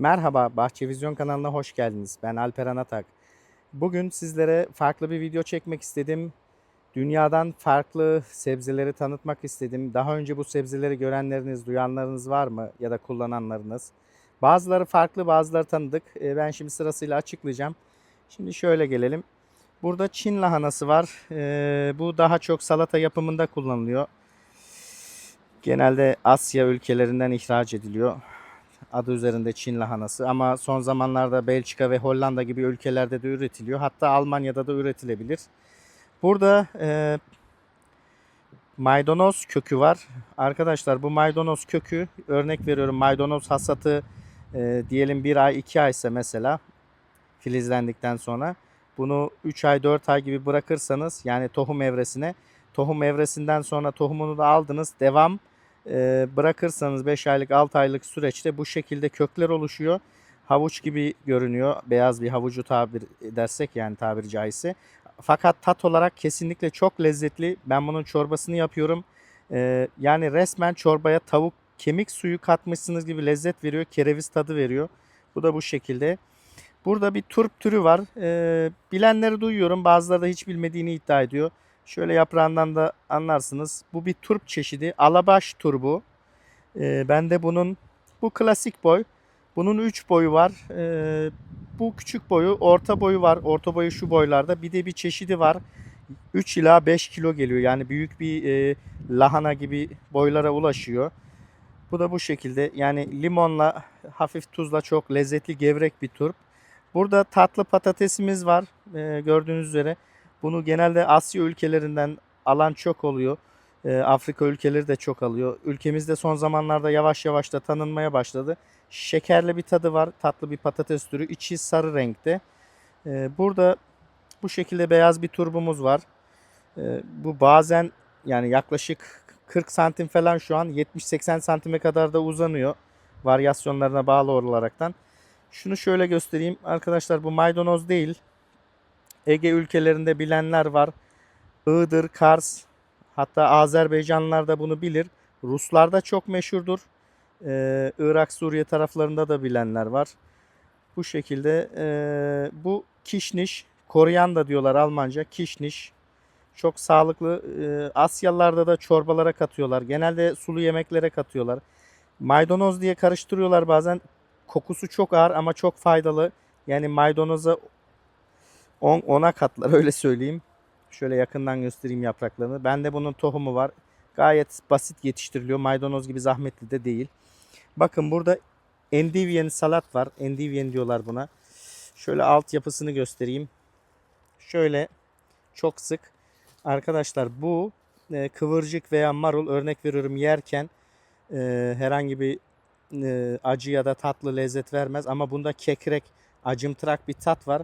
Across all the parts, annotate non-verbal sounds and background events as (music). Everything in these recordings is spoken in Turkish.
Merhaba, Bahçevizyon kanalına hoş geldiniz. Ben Alperen Atak. Bugün sizlere farklı bir video çekmek istedim. Dünyadan farklı sebzeleri tanıtmak istedim. Daha önce bu sebzeleri görenleriniz, duyanlarınız var mı ya da kullananlarınız? Bazıları farklı, bazıları tanıdık. E, Ben şimdi sırasıyla açıklayacağım. Şimdi şöyle gelelim. Burada Çin lahanası var. E, Bu daha çok salata yapımında kullanılıyor. Genelde Asya ülkelerinden ihraç ediliyor adı üzerinde Çin lahanası ama son zamanlarda Belçika ve Hollanda gibi ülkelerde de üretiliyor. Hatta Almanya'da da üretilebilir. Burada e, maydanoz kökü var. Arkadaşlar bu maydanoz kökü örnek veriyorum maydanoz hasatı e, diyelim bir ay iki ay ise mesela filizlendikten sonra bunu 3 ay 4 ay gibi bırakırsanız yani tohum evresine tohum evresinden sonra tohumunu da aldınız devam bırakırsanız 5 aylık 6 aylık süreçte bu şekilde kökler oluşuyor. Havuç gibi görünüyor. Beyaz bir havucu tabir edersek yani tabiri caizse. Fakat tat olarak kesinlikle çok lezzetli. Ben bunun çorbasını yapıyorum. E, yani resmen çorbaya tavuk kemik suyu katmışsınız gibi lezzet veriyor. Kereviz tadı veriyor. Bu da bu şekilde. Burada bir turp türü var. E, bilenleri duyuyorum. Bazıları da hiç bilmediğini iddia ediyor. Şöyle yaprağından da anlarsınız. Bu bir turp çeşidi. Alabaş turbu. Ee, ben de bunun bu klasik boy. Bunun 3 boyu var. Ee, bu küçük boyu, orta boyu var. Orta boyu şu boylarda. Bir de bir çeşidi var. 3 ila 5 kilo geliyor. Yani büyük bir e, lahana gibi boylara ulaşıyor. Bu da bu şekilde. Yani limonla, hafif tuzla çok lezzetli gevrek bir turp. Burada tatlı patatesimiz var. Ee, gördüğünüz üzere. Bunu genelde Asya ülkelerinden alan çok oluyor. Ee, Afrika ülkeleri de çok alıyor. Ülkemizde son zamanlarda yavaş yavaş da tanınmaya başladı. Şekerli bir tadı var. Tatlı bir patates türü. İçi sarı renkte. Ee, burada bu şekilde beyaz bir turbumuz var. Ee, bu bazen yani yaklaşık 40 santim falan şu an 70-80 santime kadar da uzanıyor. Varyasyonlarına bağlı olaraktan. Şunu şöyle göstereyim. Arkadaşlar bu maydanoz değil. Ege ülkelerinde bilenler var. Iğdır, Kars, hatta Azerbaycanlılar da bunu bilir. Ruslar da çok meşhurdur. Ee, Irak, Suriye taraflarında da bilenler var. Bu şekilde ee, bu kişniş, Koreyanda diyorlar Almanca, kişniş. Çok sağlıklı. Ee, Asyalılarda da çorbalara katıyorlar. Genelde sulu yemeklere katıyorlar. Maydanoz diye karıştırıyorlar bazen. Kokusu çok ağır ama çok faydalı. Yani maydanoza 10 10'a katlar (laughs) öyle söyleyeyim. Şöyle yakından göstereyim yapraklarını. Bende bunun tohumu var. Gayet basit yetiştiriliyor. Maydanoz gibi zahmetli de değil. Bakın burada endivyen salat var. Endivyen diyorlar buna. Şöyle alt yapısını göstereyim. Şöyle çok sık. Arkadaşlar bu e, kıvırcık veya marul örnek veriyorum yerken e, herhangi bir e, acı ya da tatlı lezzet vermez. Ama bunda kekrek, acımtırak bir tat var.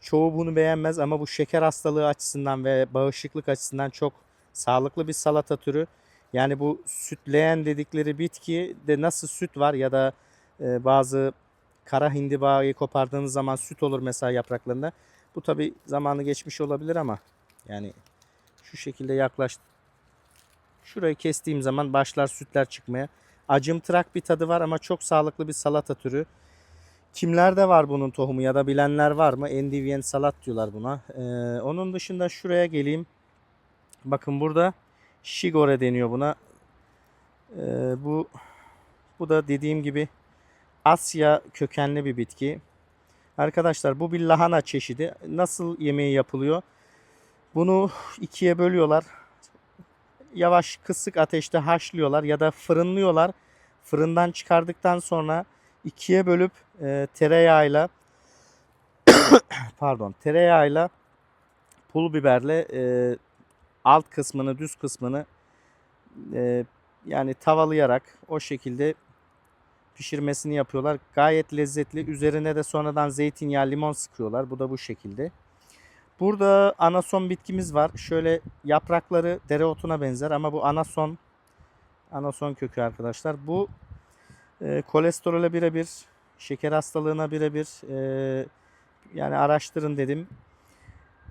Çoğu bunu beğenmez ama bu şeker hastalığı açısından ve bağışıklık açısından çok sağlıklı bir salata türü. Yani bu sütleyen dedikleri bitki de nasıl süt var ya da e, bazı kara hindibayı kopardığınız zaman süt olur mesela yapraklarında. Bu tabi zamanı geçmiş olabilir ama yani şu şekilde yaklaş. Şurayı kestiğim zaman başlar sütler çıkmaya. Acımtırak bir tadı var ama çok sağlıklı bir salata türü. Kimlerde var bunun tohumu ya da bilenler var mı? Endivyen salat diyorlar buna. Ee, onun dışında şuraya geleyim. Bakın burada şigore deniyor buna. Ee, bu bu da dediğim gibi Asya kökenli bir bitki. Arkadaşlar bu bir lahana çeşidi. Nasıl yemeği yapılıyor? Bunu ikiye bölüyorlar. Yavaş kısık ateşte haşlıyorlar ya da fırınlıyorlar. Fırından çıkardıktan sonra ikiye bölüp e, tereyağıyla (coughs) pardon tereyağıyla pul biberle e, alt kısmını düz kısmını e, yani tavalayarak o şekilde pişirmesini yapıyorlar. Gayet lezzetli. Üzerine de sonradan zeytinyağı, limon sıkıyorlar. Bu da bu şekilde. Burada anason bitkimiz var. Şöyle yaprakları dereotuna benzer ama bu anason anason kökü arkadaşlar. Bu e, kolesterole birebir, şeker hastalığına birebir e, yani araştırın dedim.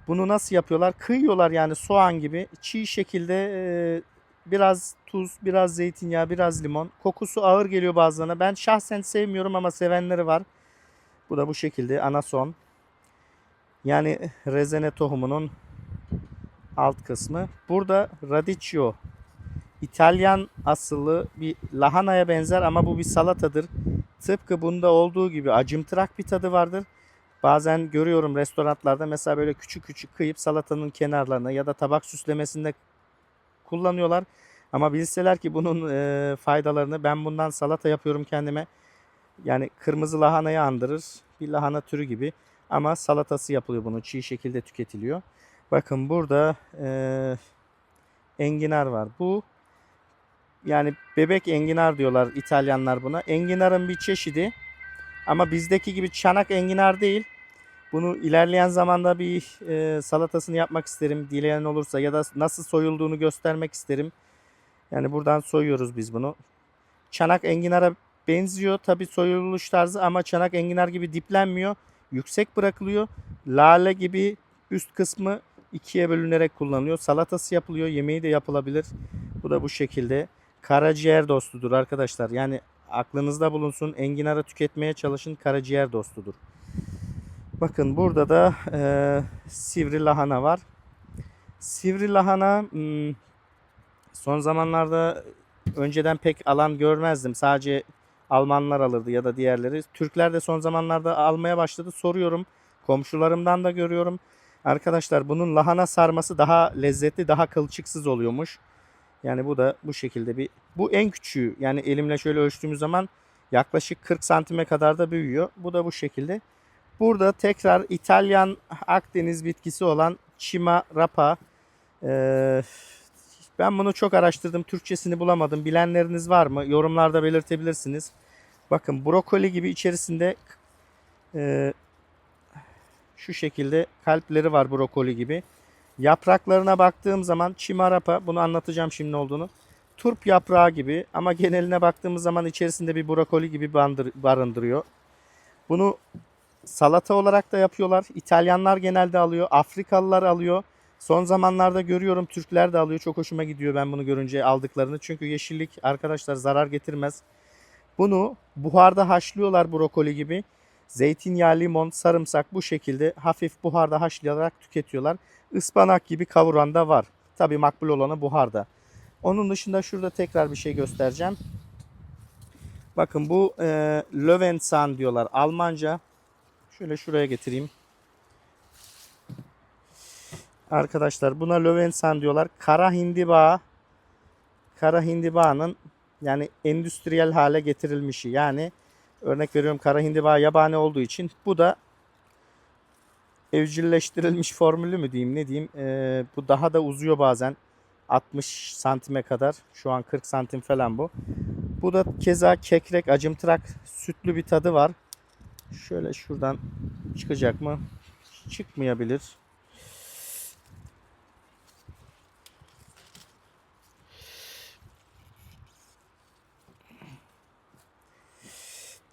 Bunu nasıl yapıyorlar? Kıyıyorlar yani soğan gibi çiğ şekilde e, Biraz tuz, biraz zeytinyağı, biraz limon. Kokusu ağır geliyor bazılarına. Ben şahsen sevmiyorum ama sevenleri var. Bu da bu şekilde anason. Yani rezene tohumunun alt kısmı. Burada radicchio. İtalyan asıllı bir lahanaya benzer ama bu bir salatadır. Tıpkı bunda olduğu gibi acımtırak bir tadı vardır. Bazen görüyorum restoranlarda mesela böyle küçük küçük kıyıp salatanın kenarlarına ya da tabak süslemesinde kullanıyorlar. Ama bilseler ki bunun e, faydalarını ben bundan salata yapıyorum kendime. Yani kırmızı lahanayı andırır. Bir lahana türü gibi. Ama salatası yapılıyor bunun. Çiğ şekilde tüketiliyor. Bakın burada e, enginar var. Bu yani bebek enginar diyorlar İtalyanlar buna. Enginarın bir çeşidi. Ama bizdeki gibi çanak enginar değil. Bunu ilerleyen zamanda bir e, salatasını yapmak isterim. Dileyen olursa ya da nasıl soyulduğunu göstermek isterim. Yani buradan soyuyoruz biz bunu. Çanak enginara benziyor tabi soyuluş tarzı ama çanak enginar gibi diplenmiyor. Yüksek bırakılıyor. Lale gibi üst kısmı ikiye bölünerek kullanılıyor. Salatası yapılıyor. Yemeği de yapılabilir. Bu da bu şekilde. Karaciğer dostudur arkadaşlar. Yani aklınızda bulunsun. Enginarı tüketmeye çalışın. Karaciğer dostudur. Bakın burada da e, sivri lahana var. Sivri lahana hmm, son zamanlarda önceden pek alan görmezdim. Sadece Almanlar alırdı ya da diğerleri. Türkler de son zamanlarda almaya başladı. Soruyorum. Komşularımdan da görüyorum. Arkadaşlar bunun lahana sarması daha lezzetli, daha kılçıksız oluyormuş. Yani bu da bu şekilde bir bu en küçüğü. Yani elimle şöyle ölçtüğümüz zaman yaklaşık 40 santime kadar da büyüyor. Bu da bu şekilde. Burada tekrar İtalyan Akdeniz bitkisi olan Chima rapa. Ee, ben bunu çok araştırdım. Türkçesini bulamadım. Bilenleriniz var mı? Yorumlarda belirtebilirsiniz. Bakın brokoli gibi içerisinde e, şu şekilde kalpleri var brokoli gibi. Yapraklarına baktığım zaman çimarapa bunu anlatacağım şimdi olduğunu. Turp yaprağı gibi ama geneline baktığımız zaman içerisinde bir brokoli gibi bandır, barındırıyor. Bunu salata olarak da yapıyorlar. İtalyanlar genelde alıyor. Afrikalılar alıyor. Son zamanlarda görüyorum Türkler de alıyor. Çok hoşuma gidiyor ben bunu görünce aldıklarını. Çünkü yeşillik arkadaşlar zarar getirmez. Bunu buharda haşlıyorlar brokoli gibi. Zeytinyağı, limon, sarımsak bu şekilde hafif buharda haşlayarak tüketiyorlar. Ispanak gibi kavuran da var. Tabi makbul olanı buharda. Onun dışında şurada tekrar bir şey göstereceğim. Bakın bu e, Löwenzahn diyorlar Almanca. Şöyle şuraya getireyim. Arkadaşlar buna Löwenzahn diyorlar. Kara hindiba. Kara hindiba'nın yani endüstriyel hale getirilmişi. Yani örnek veriyorum kara hindiba yabani olduğu için bu da evcilleştirilmiş formülü mü diyeyim ne diyeyim. Ee, bu daha da uzuyor bazen. 60 santime kadar. Şu an 40 santim falan bu. Bu da keza kekrek, acımtırak, sütlü bir tadı var. Şöyle şuradan çıkacak mı? Çıkmayabilir.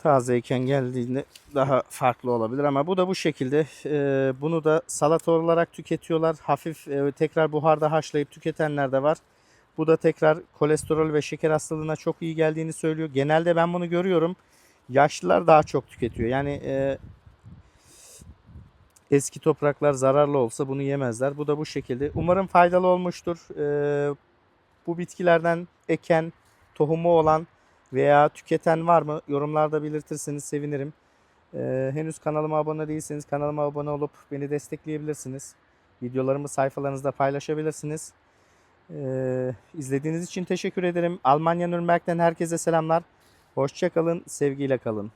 Tazeyken geldiğinde daha farklı olabilir ama bu da bu şekilde. Ee, bunu da salata olarak tüketiyorlar. Hafif e, tekrar buharda haşlayıp tüketenler de var. Bu da tekrar kolesterol ve şeker hastalığına çok iyi geldiğini söylüyor. Genelde ben bunu görüyorum. Yaşlılar daha çok tüketiyor. Yani e, eski topraklar zararlı olsa bunu yemezler. Bu da bu şekilde. Umarım faydalı olmuştur. E, bu bitkilerden eken, tohumu olan veya tüketen var mı? Yorumlarda belirtirseniz sevinirim. E, henüz kanalıma abone değilseniz kanalıma abone olup beni destekleyebilirsiniz. Videolarımı sayfalarınızda paylaşabilirsiniz. Ee, izlediğiniz için teşekkür ederim. Almanya Nürnberg'den herkese selamlar. Hoşçakalın, sevgiyle kalın.